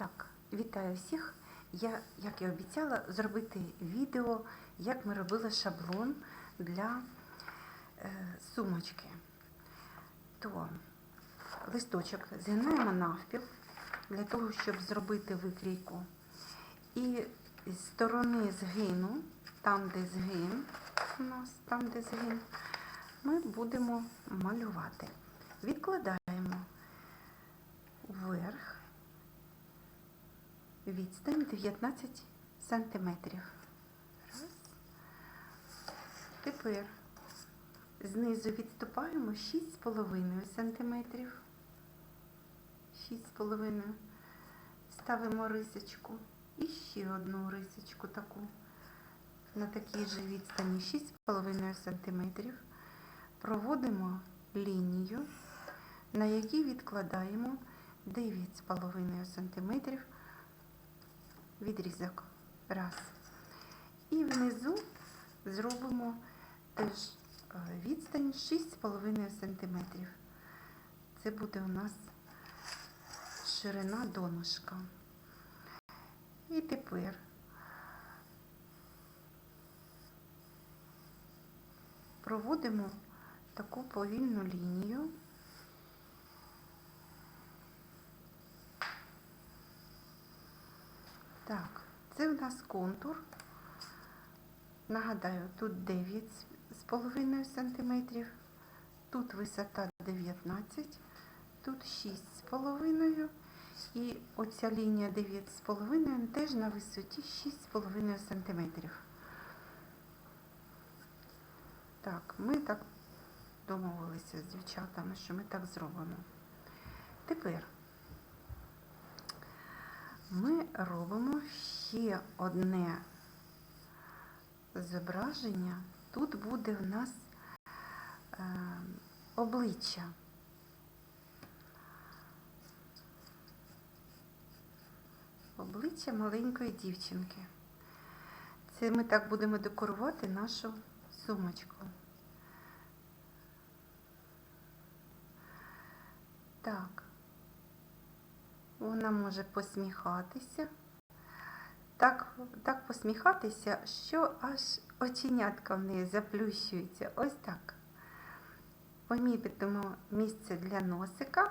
Так, вітаю всіх. Я, як і обіцяла, зробити відео, як ми робили шаблон для е, сумочки. То листочок згинаємо навпіл для того, щоб зробити викрійку. І з сторони згину, там, де згин, у нас там, де згин, ми будемо малювати. Відкладаємо вверх відстань 19 сантиметрів. Тепер знизу відступаємо 6,5 сантиметрів. 6,5. Ставимо рисочку і ще одну рисочку таку. На такій же відстані 6,5 сантиметрів. Проводимо лінію, на якій відкладаємо 9,5 сантиметрів відрізок. Раз. І внизу зробимо теж е, відстань 6,5 см. Це буде у нас ширина донышка. І тепер проводимо таку повільну лінію. Так, це у нас контур. Нагадаю, тут 9,5 см, тут висота 19, тут 6,5 і оця лінія 9,5 теж на висоті 6,5 см. Так, ми так домовилися з дівчатами, що ми так зробимо. Тепер робимо ще одне зображення. Тут буде в нас е, обличчя. Обличчя маленької дівчинки. Це ми так будемо декорувати нашу сумочку. Так. Вона може посміхатися. Так, так посміхатися, що аж оченятка в неї заплющується. Ось так. Помітимо місце для носика.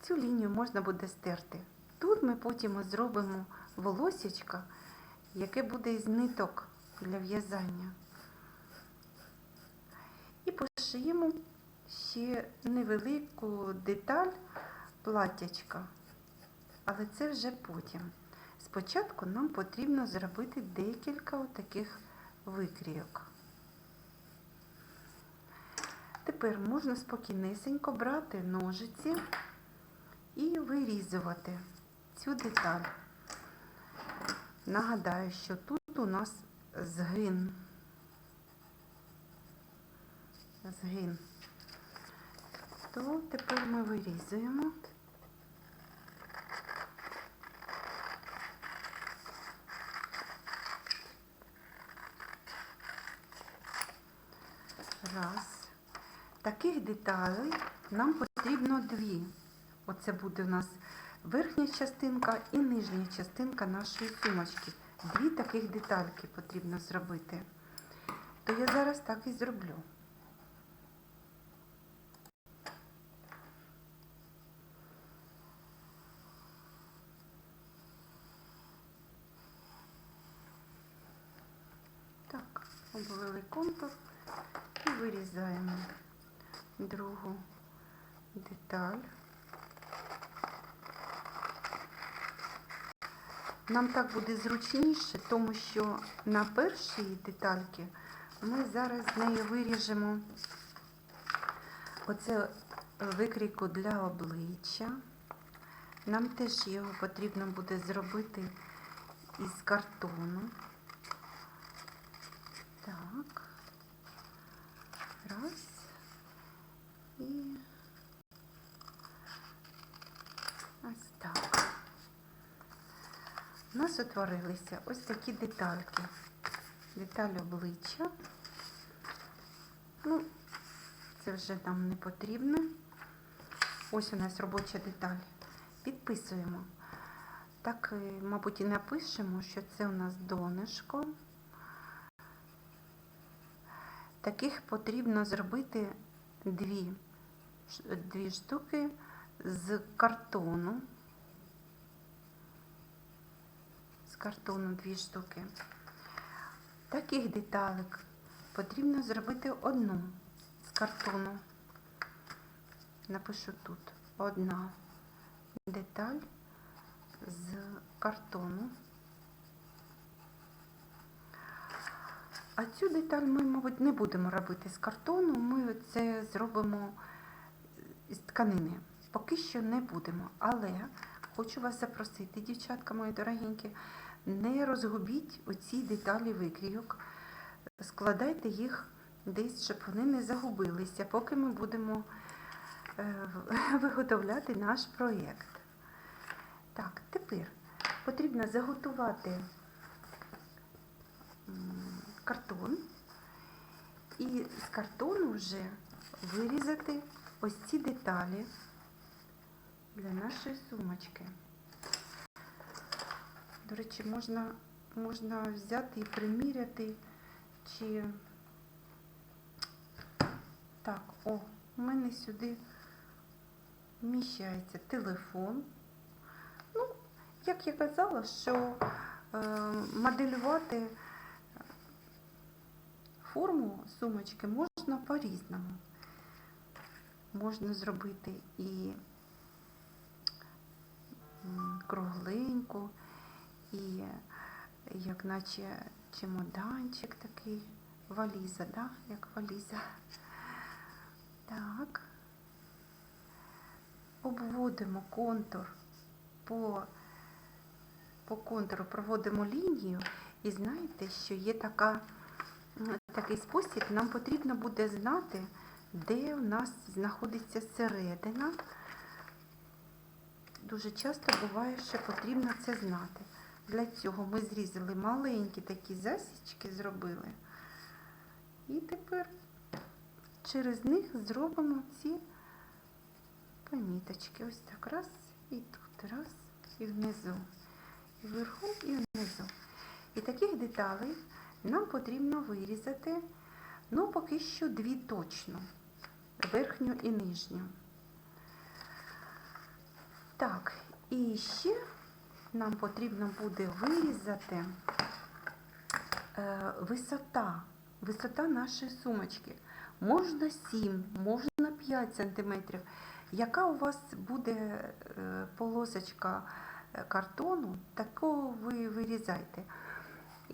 Цю лінію можна буде стерти. Тут ми потім зробимо волосечко, яке буде із ниток для в'язання. І пошиємо ще невелику деталь платячка. Але це вже потім. Спочатку нам потрібно зробити декілька таких викрійок. Тепер можна спокійнесенько брати ножиці і вирізувати цю деталь. Нагадаю, що тут у нас згин. Згин. То тепер ми вирізуємо. Раз. Таких деталей нам потрібно дві. Оце буде у нас верхня частинка і нижня частинка нашої сумочки. Дві таких детальки потрібно зробити. То я зараз так і зроблю. Так, обвели контур вирізаємо другу деталь. Нам так буде зручніше, тому що на першій детальці ми зараз з нею виріжемо оце викрійку для обличчя. Нам теж його потрібно буде зробити із картону. Так. Раз. І ось так. У нас утворилися ось такі детальки. Деталь обличчя. Ну, це вже нам не потрібно. Ось у нас робоча деталь. підписуємо. Так, е, мабуть, і напишемо, що це у нас донышко. Таких потрібно зробити дві, дві штуки з картону. З картону дві штуки. Таких деталек потрібно зробити одну з картону. Напишу тут одна деталь з картону. А цю деталь ми, мабуть, не будемо робити з картону, ми це зробимо з тканини. Поки що не будемо. Але хочу вас запросити, дівчатка мої дорогенькі, не розгубіть оці деталі викрійок, складайте їх десь, щоб вони не загубилися, поки ми будемо е, виготовляти наш проєкт. Так, тепер потрібно заготувати картон і з картону вже вирізати ось ці деталі для нашої сумочки. До речі, можна, можна взяти і приміряти, чи так, о, у мене сюди вміщається телефон. Ну, як я казала, що е, моделювати форму сумочки можна по-різному. Можна зробити і кругленьку, і як наче чемоданчик такий, валіза, да? як валіза. Так. Обводимо контур по, по контуру, проводимо лінію, і знаєте, що є така, такий спосіб, нам потрібно буде знати, де в нас знаходиться середина. Дуже часто буває, що потрібно це знати. Для цього ми зрізали маленькі такі засічки, зробили. І тепер через них зробимо ці поміточки. Ось так раз, і тут раз, і внизу. І вверху, і внизу. І таких деталей нам потрібно вирізати, ну, поки що дві точно. Верхню і нижню. Так, і ще нам потрібно буде вирізати е, висота, висота нашої сумочки. Можна 7, можна 5 сантиметрів. Яка у вас буде е, полосочка е, картону, таку ви вирізайте.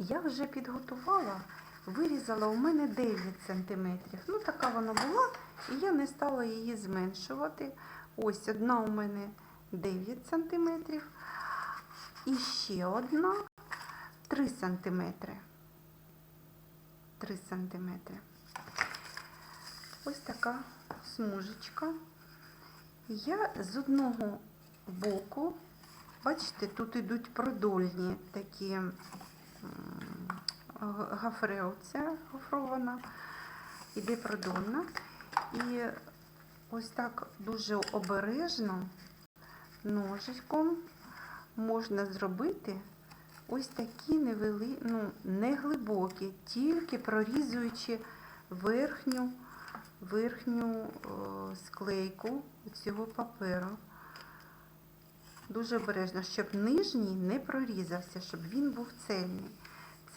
Я вже підготувала, вирізала у мене 9 сантиметрів. Ну, така вона була, і я не стала її зменшувати. Ось одна у мене 9 сантиметрів. І ще одна 3 сантиметри. 3 сантиметри. Ось така смужечка. Я з одного боку, бачите, тут ідуть продольні такі м, г- оця гофрована, іде продольна. І ось так дуже обережно ножичком можна зробити ось такі невели, ну, не глибокі, тільки прорізуючи верхню, верхню о, склейку цього паперу. Дуже обережно, щоб нижній не прорізався, щоб він був цельний.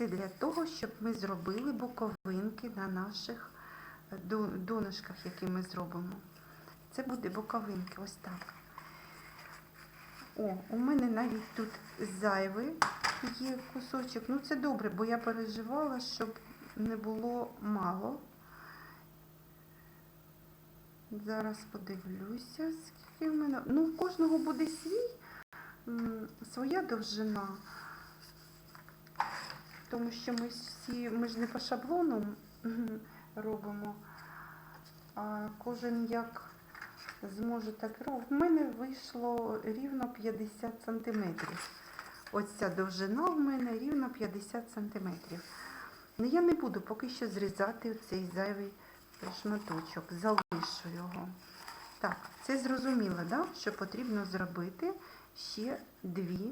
Це для того, щоб ми зробили боковинки на наших е, донышках, які ми зробимо. Це буде боковинки, ось так. О, у мене навіть тут зайвий є кусочок. Ну це добре, бо я переживала, щоб не було мало. Зараз подивлюся, скільки в мене. Ну, у кожного буде свій, своя довжина. Тому що ми всі, ми ж не по шаблону робимо, а кожен як зможе так робити. В мене вийшло рівно 50 сантиметрів. Ось ця довжина в мене рівно 50 сантиметрів. Ну, я не буду поки що зрізати цей зайвий шматочок, залишу його. Так, це зрозуміло, да? що потрібно зробити ще дві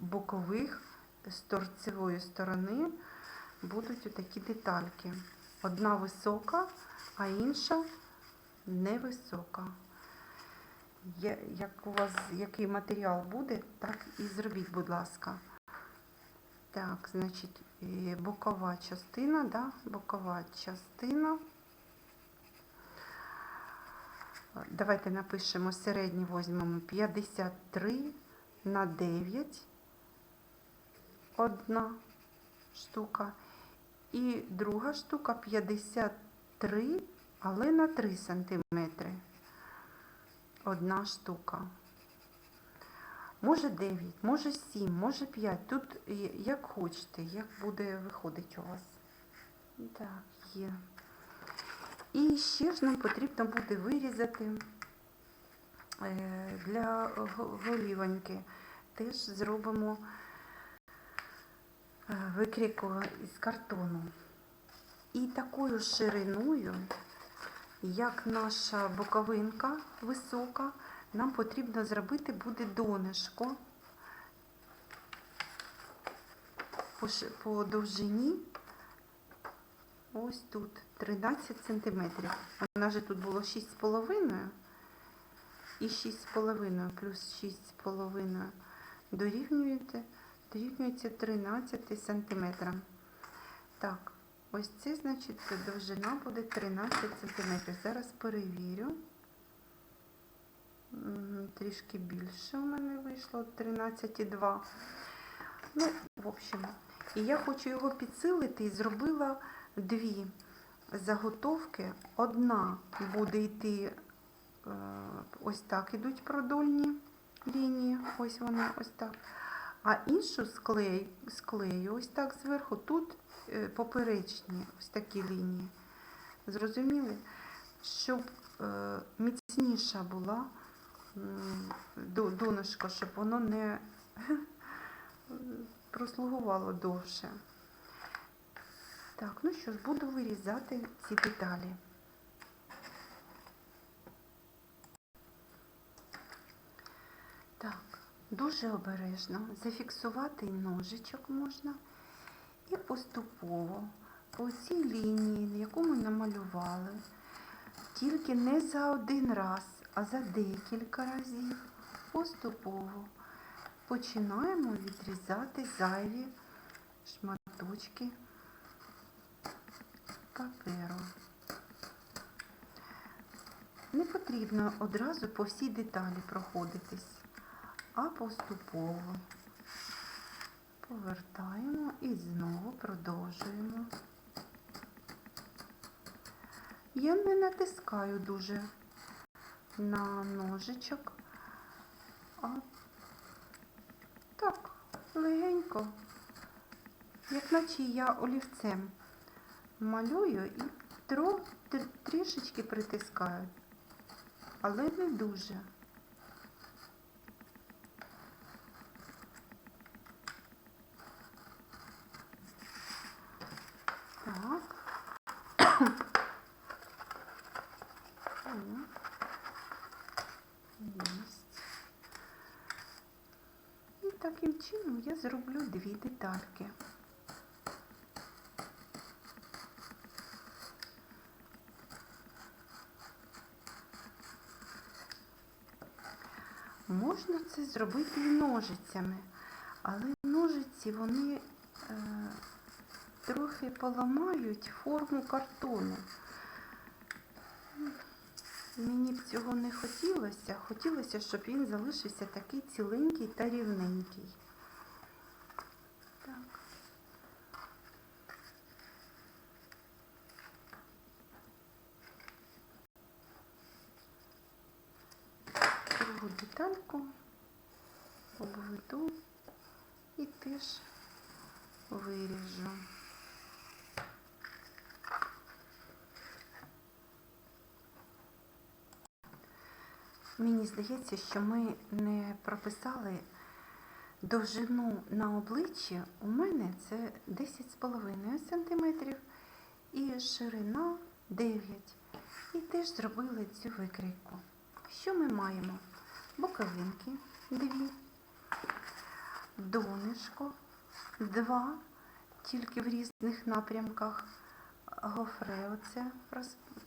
бокових з торцевої сторони будуть отакі детальки. Одна висока, а інша невисока. Як у вас який матеріал буде, так і зробіть, будь ласка. Так, значить, е, бокова частина, да? бокова частина. Давайте напишемо середній візьмемо 53 на 9. Одна штука. І друга штука 53, але на 3 сантиметри. Одна штука. Може 9, може 7, може 5. Тут як хочете, як буде виходить у вас. Так, є. І ще ж нам потрібно буде вирізати е, для го- голівоньки. Теж зробимо викрійку із картону. І такою шириною, як наша боковинка висока, нам потрібно зробити буде донышко по, довжині Ось тут 13 сантиметрів. У нас же тут було 6,5 і 6,5 плюс 6,5 дорівнюєте, дорівнюється 13 сантиметрам. Так, ось це значить довжина буде 13 сантиметрів. Зараз перевірю. Трішки більше у мене вийшло 13,2. Ну, в общем, і я хочу його підсилити і зробила дві заготовки. Одна буде йти е, ось так ідуть продольні лінії, ось вони ось так. А іншу склею, склею ось так зверху. Тут е, поперечні ось такі лінії. Зрозуміли? Щоб е, міцніша була донышко, щоб воно не прослугувало довше. Так, ну що ж, буду вирізати ці деталі. Так, дуже обережно зафіксувати ножичок можна. І поступово по цій лінії, яку ми намалювали, тільки не за один раз, а за декілька разів. Поступово. Починаємо відрізати зайві шматочки паперу. Не потрібно одразу по всій деталі проходитись, а поступово повертаємо і знову продовжуємо. Я не натискаю дуже на ножичок, а так, легенько, як наче я олівцем малюю і трішечки притискаю, але не дуже. Так. О. Єсть. І таким чином я зроблю дві детальки. Можна це зробити і ножицями, але ножиці вони е, трохи поламають форму картону. Мені б цього не хотілося. Хотілося, щоб він залишився такий ціленький та рівненький. Другу детальку обведу і теж виріжу. Мені здається, що ми не прописали довжину на обличчі. У мене це 10,5 см і ширина 9 І теж зробили цю викрійку. що ми маємо? Боковинки дві, донышко два, тільки в різних напрямках. Гофре оце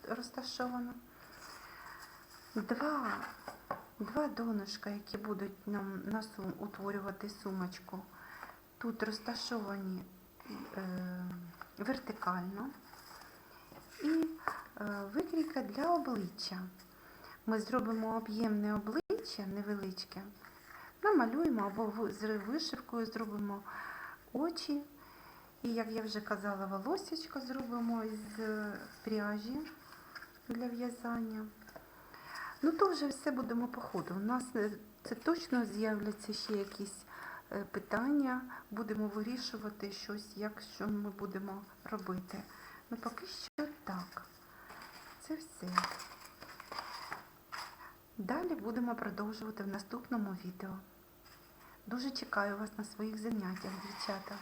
розташовано. Два, два донышка, які будуть нам на сум, утворювати сумочку. Тут розташовані е, вертикально. І е, викрійка для обличчя. Ми зробимо об'ємне обличчя невеличке, намалюємо або з вишивкою зробимо очі. І, як я вже казала, волосечко зробимо з пряжі для в'язання. Ну, то вже все будемо по ходу. У нас е, це точно з'являться ще якісь е, питання, будемо вирішувати щось, як що ми будемо робити. Ну, поки що так. Це все. Далі будемо продовжувати в наступному відео. Дуже чекаю вас на своїх заняттях, дівчата.